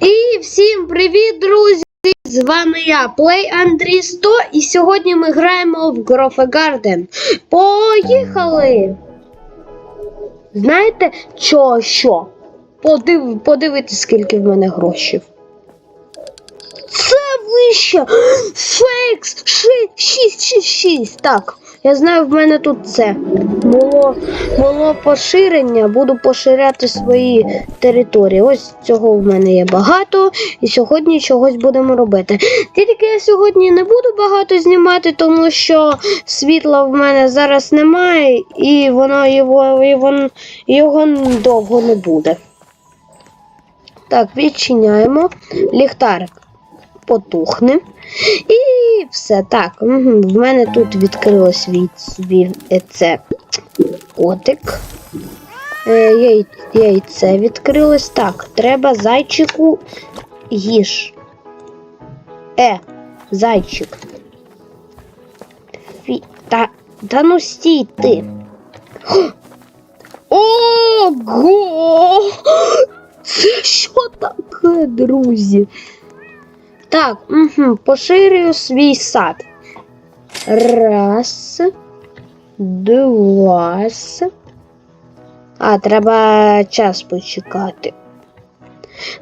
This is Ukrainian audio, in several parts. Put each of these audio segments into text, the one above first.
І всім привіт, друзі! З вами я, Play Андрій 100, і сьогодні ми граємо в Грофе Гарден. Поїхали! Знаєте, що? що? Подив, подивитись, скільки в мене грошей. Це вище! Фейкс! 666. Так, я знаю, в мене тут це. Було, було поширення, буду поширяти свої території. Ось цього в мене є багато, і сьогодні чогось будемо робити. Тільки я сьогодні не буду багато знімати, тому що світла в мене зараз немає, і воно його, вон, його довго не буде. Так, відчиняємо. Ліхтарик потухне. І все. Так, в мене тут відкрилось від свій е, це котик. Е, яй, яйце відкрилось. Так, треба зайчику їж. Е, зайчик. Фі, та, та ну стій ти. Ого! Це що таке, друзі? Так, угу, поширюю свій сад. Раз, два. А, треба час почекати.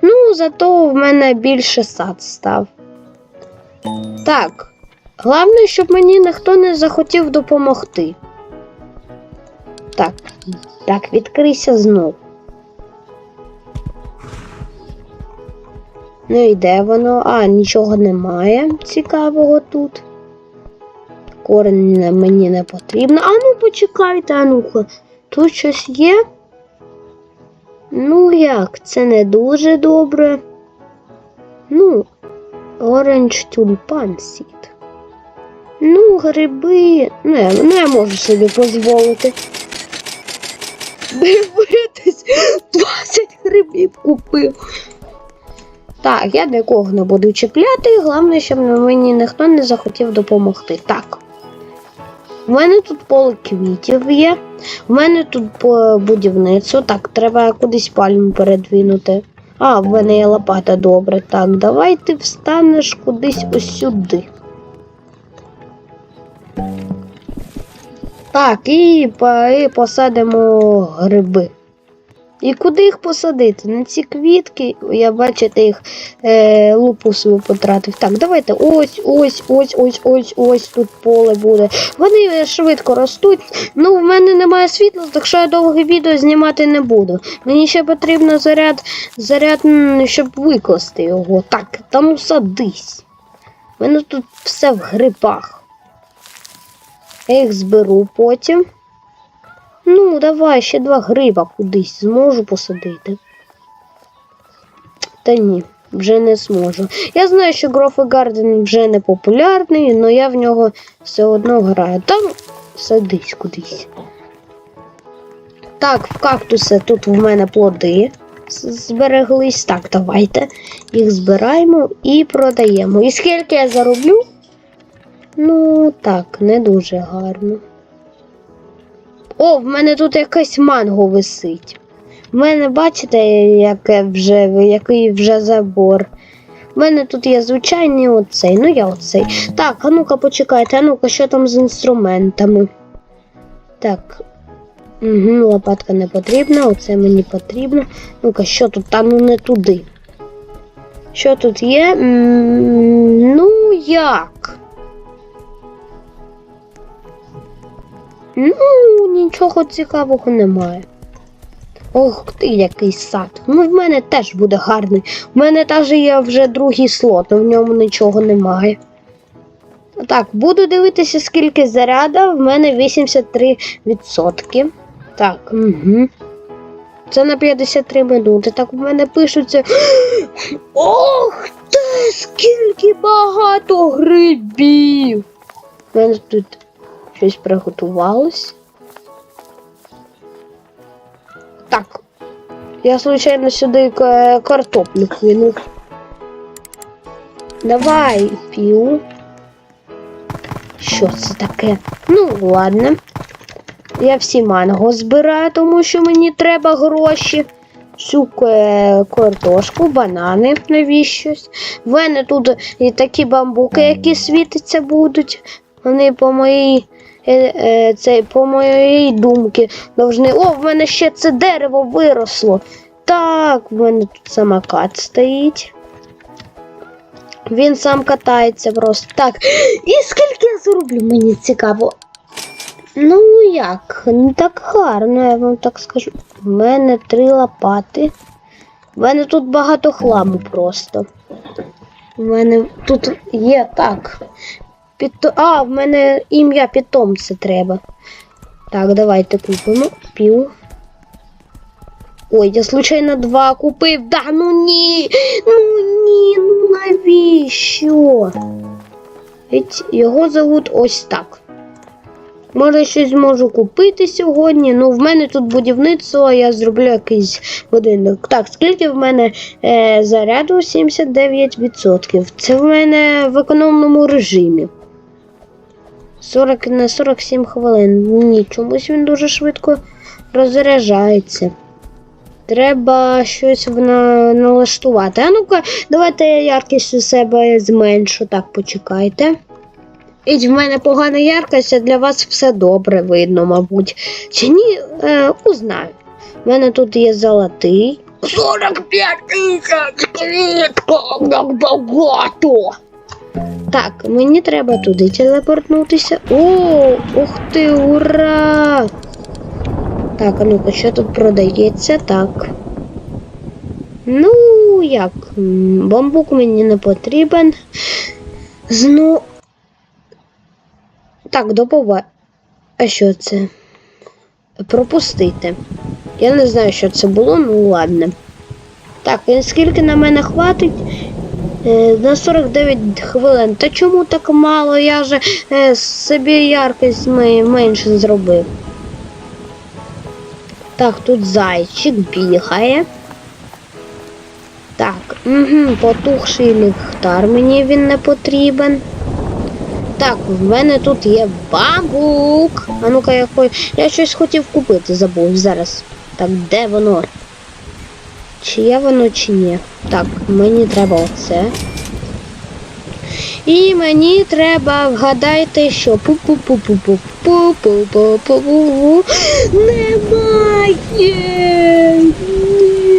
Ну, зато в мене більше сад став. Так. Головне, щоб мені ніхто не захотів допомогти. Так, так, відкрийся знов. Ну і де воно? А, нічого немає цікавого тут. Корень мені не потрібно. А ну почекайте, Ануха. Тут щось є? Ну як, це не дуже добре. Ну, оранж тюльпан сіт. Ну, гриби. Не, не можу собі дозволити. Дивитись, 20 грибів купив. Так, я нікого не буду чіпляти, головне, щоб мені ніхто не захотів допомогти. Так. У мене тут поле квітів є. У мене тут будівництво. Так, треба кудись пальму передвинути. А, в мене є лопата добре. Так, давай ти встанеш кудись ось сюди. Так, і, і посадимо гриби. І куди їх посадити? На ці квітки, я бачите, їх е, лупу свою потратив. Так, давайте ось, ось, ось, ось, ось, ось тут поле буде. Вони швидко ростуть. Ну, в мене немає світла, так що я довге відео знімати не буду. Мені ще потрібно заряд, заряд, щоб викласти його. Так, там садись. У мене тут все в грибах. Я їх зберу потім. Ну, давай ще два гриба кудись зможу посадити. Та ні, вже не зможу. Я знаю, що Грофи Гарден вже не популярний, але я в нього все одно граю. Там садись кудись. Так, в кактуси тут в мене плоди збереглись. Так, давайте їх збираємо і продаємо. І скільки я зароблю? Ну, так, не дуже гарно. О, в мене тут якась манго висить. В мене, бачите, яке вже, який вже забор. У мене тут є звичайний оцей, ну я оцей. Так, а ну-ка почекайте, а ну-ка, що там з інструментами? Так. Угу, лопатка не потрібна, оце мені потрібно. Ну-ка, що тут? Та ну не туди. Що тут є? М, ну як? Ну, нічого цікавого немає. Ох ти, який сад. Ну, в мене теж буде гарний. У мене теж є вже другий слот, але в ньому нічого немає. Так, буду дивитися, скільки заряда. В мене 83%. Так, угу. Це на 53 минути. Так в мене пишуться. Ох ти, скільки багато грибів! У мене тут щось приготувалось. Так. Я случайно сюди картоплю кинув. Давай, пів. Що це таке? Ну, ладно. Я всі манго збираю, тому що мені треба гроші. всю картошку, банани навіщось. В мене тут і такі бамбуки, які світиться будуть. Вони по моїй. Е, е, Це, по моїй думці должны. О, в мене ще це дерево виросло. Так, в мене тут самокат стоїть. Він сам катається просто. Так. І скільки я зароблю, мені цікаво. Ну як, не так гарно, я вам так скажу. У мене три лопати. У мене тут багато хламу просто. У мене тут є так. Піто... А, в мене ім'я питомця треба. Так, давайте купимо. Пів. Ой, я случайно два купив. Да, ну ні. Ну ні, ну навіщо? Ведь його зовут ось так. Може, щось зможу купити сьогодні. Ну, в мене тут будівництво, а я зроблю якийсь будинок. Так, скільки в мене е, заряду? 79%. Це в мене в економному режимі. 40 на 47 хвилин. Ні, чомусь він дуже швидко розряджається. Треба щось вна... налаштувати. А ну-ка, давайте я яркість у себе зменшу. Так, почекайте. І в мене погана яркість, а для вас все добре видно, мабуть. Чи ні, е, узнаю. У мене тут є золотий. 45 тисяч квітка, багато. Так, мені треба туди телепортнутися. О, ух ти, ура! Так, а ну-ка, що тут продається? Так. Ну, як? Бамбук мені не потрібен. Зну. Так, добова. А що це? Пропустити. Я не знаю, що це було, ну ладно. Так, скільки на мене хватить? Е, на 49 хвилин. Та чому так мало? Я же е, собі яркість менше зробив. Так, тут зайчик бігає. Так, угу, потухший ліхтар мені він не потрібен. Так, в мене тут є бамбук. А ну-ка, якой. Я щось хотів купити, забув зараз. Так, де воно? Чи є воно, чи ні? Так, мені треба оце. І мені треба вгадайте, що пу пу пу пу пу пу пу пу пу пу Немає.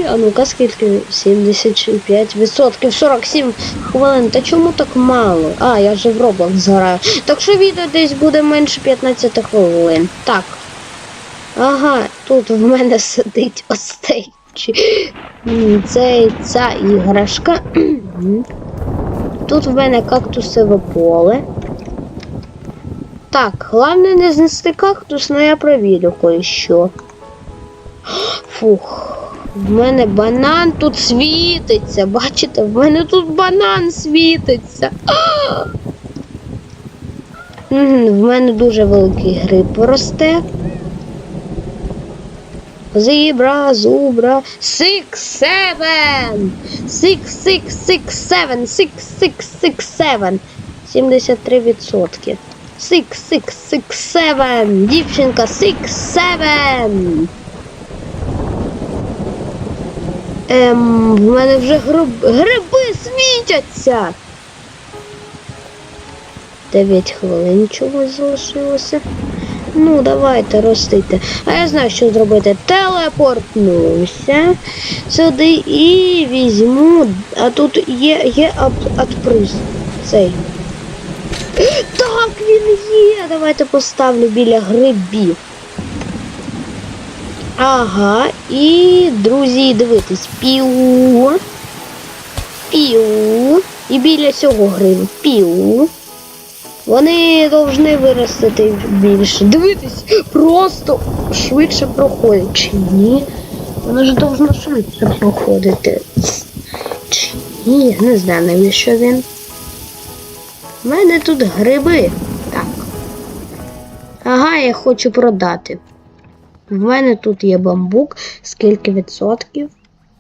А ну-ка, скільки? 75%, 47 хвилин. Та чому так мало? А, я вже в Roblox граю. Так що відео десь буде менше 15 хвилин. Так. Ага, тут в мене сидить ось цей. Чи- м, Цей ця іграшка. Тут в мене кактусове поле. Так, головне не знести кактус, але я провірю кое-що. Фух. В мене банан тут світиться. Бачите, в мене тут банан світиться. В мене дуже великий гриб росте. Зібра, зубра, сix, seven, six, six, six, seven, six, six, six, seven. 73%. Six, six, six, seven. Дівчинка, six, seven. Ем, в мене вже гриб, гриби світяться. 9 хвилин чогось залишилося. Ну, давайте ростити. А я знаю, що зробити. Телепортнуся сюди і візьму. А тут є, є адприз. Цей. Так, він є. Давайте поставлю біля грибів. Ага, і, друзі, дивитись. Піу. Піу. І біля цього грибу. Піу. Вони повинні виростити більше. Дивитись, просто швидше проходить. Чи ні? Воно ж повинно швидше проходити. Чи ні, не знаю, навіщо він. У мене тут гриби. Так. Ага, я хочу продати. В мене тут є бамбук. Скільки відсотків?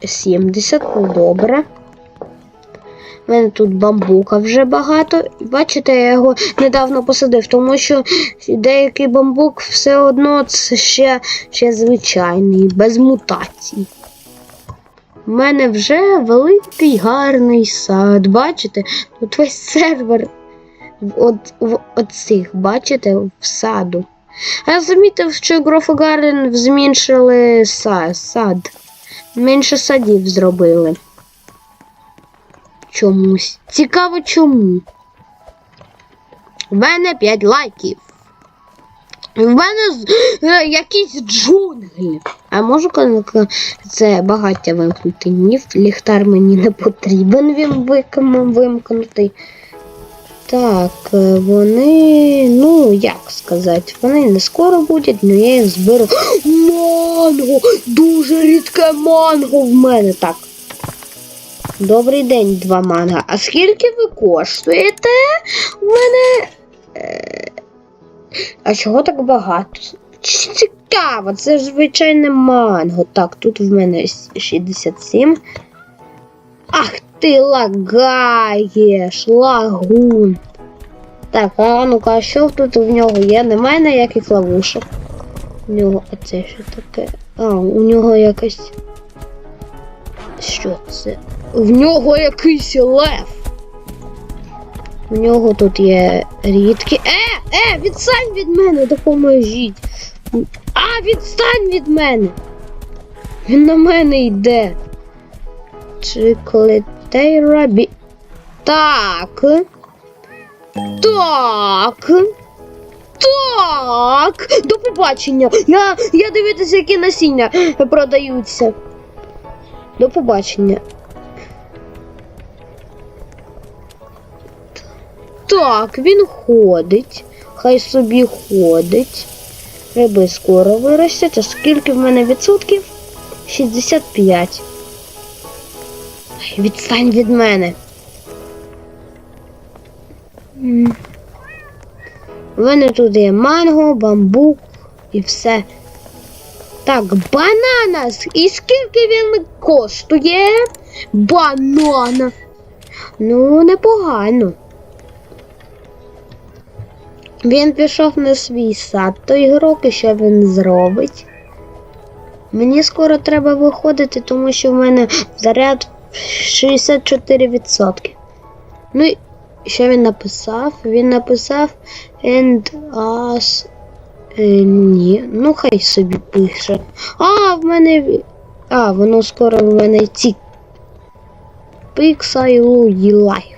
70, ну добре. У мене тут бамбука вже багато. Бачите, я його недавно посадив, тому що деякий бамбук все одно це ще, ще звичайний, без мутацій. У мене вже великий гарний сад. Бачите? Тут весь сервер от, в оцих, бачите, в саду. Я замітив, що Грофогарен зменшили сад. Менше садів зробили. Чомусь. Цікаво чому. У мене 5 лайків. В мене е, якісь джунглі. А можу це багаття вимкнути? Ні, ліхтар мені не потрібен він вимкнутий. Так, е, вони, ну, як сказати, вони не скоро будуть, але я їх зберу. Манго! Дуже рідке манго в мене. Так. Добрий день, два манга. А скільки ви коштуєте? У мене. Е... А чого так багато? Цікаво, це ж звичайне манго. Так, тут в мене 67. Ах ти лагаєш, лагун. Так, а ну-ка, а що тут в нього є? Немає ніяких ловушок. У нього, а це що таке? А, у нього якась. Що це? В нього якийсь лев. У нього тут є рідкі. Е, е, відстань від мене, допоможіть. А, відстань від мене. Він на мене йде. Чиклетейра бі. Так. Так. Так. До побачення. Я, я дивитися, які насіння продаються. До побачення. Так, він ходить. Хай собі ходить. Риби скоро виростять. А скільки в мене відсотків? 65. Ай, Відстань від мене. У мене тут є манго, бамбук і все. Так, бананас. І скільки він коштує? Банана. Ну, непогано. Він пішов на свій сад, той ігрок, що він зробить. Мені скоро треба виходити, тому що в мене заряд 64%. Ну і що він написав? Він написав and us. Е, ні, ну хай собі пише. А, в мене. А, воно скоро в мене ці. Pixel лайк.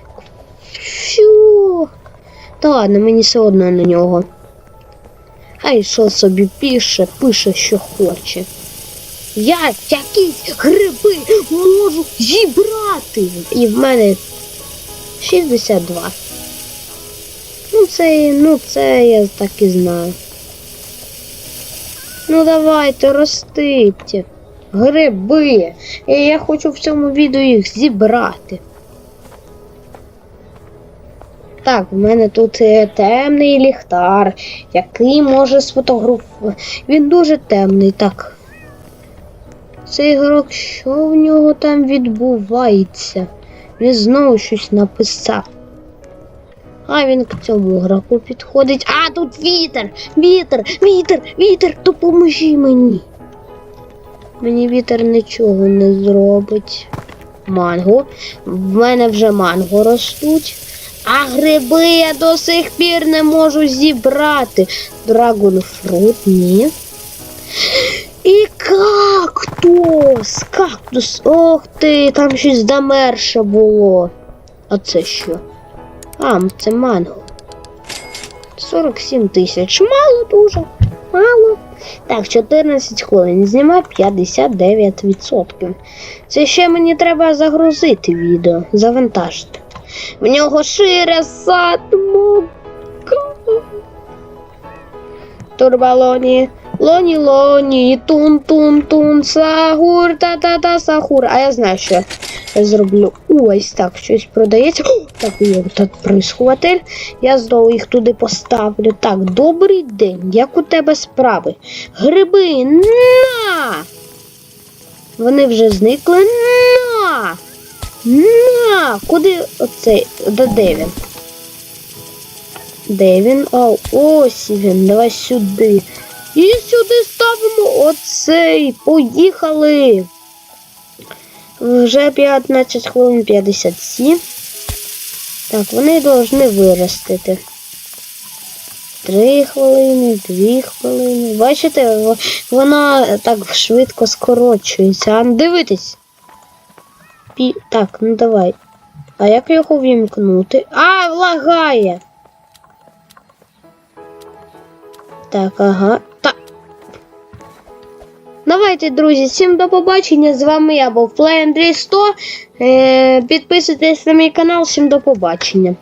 Що? Та ладно, мені все одно на нього. Хай що собі пише, пише, що хоче. Я якісь гриби можу зібрати. І в мене 62. Ну це, ну це я так і знаю. Ну давайте, ростіть. Гриби. Я хочу в цьому відео їх зібрати. Так, в мене тут е, темний ліхтар, який може сфотографувати. Він дуже темний, так. Цей ігрок, що в нього там відбувається? Він знову щось написав. А він к цьому граку підходить. А, тут вітер! Вітер! Вітер! Вітер! Допоможи мені. Мені вітер нічого не зробить. Манго. В мене вже манго ростуть. А гриби я до сих пір не можу зібрати. Драгонфрут, ні. І кактус! Кактус! Ох ти, там щось замерше було. А це що? А, це манго. 47 тисяч. Мало дуже. Мало. Так, 14 хвилин. Знімай 59%. Це ще мені треба загрузити відео, завантажити. В нього шире сад мука. Турбалоні, лоні лоні, тун тун тун, сагур, та та та сахур. А я знаю, що я зроблю. Ось так щось продається. О, так, є так присхователь. Я знову їх туди поставлю. Так, добрий день. Як у тебе справи? Гриби на! Вони вже зникли. На! На! Куди оцей? Де він? Де він? А, ось він. Давай сюди. І сюди ставимо оцей. Поїхали. Вже 15 хвилин 57. Так, вони повинні виростити. Три хвилини, дві хвилини. Бачите, вона так швидко скорочується. А дивитесь. Пі... Так, ну давай. А як його вімкнути? А, лагає. Так, ага. Давайте, друзі, всім до побачення. З вами я був Флей Андрій 100. Е, підписуйтесь на мій канал, всім до побачення.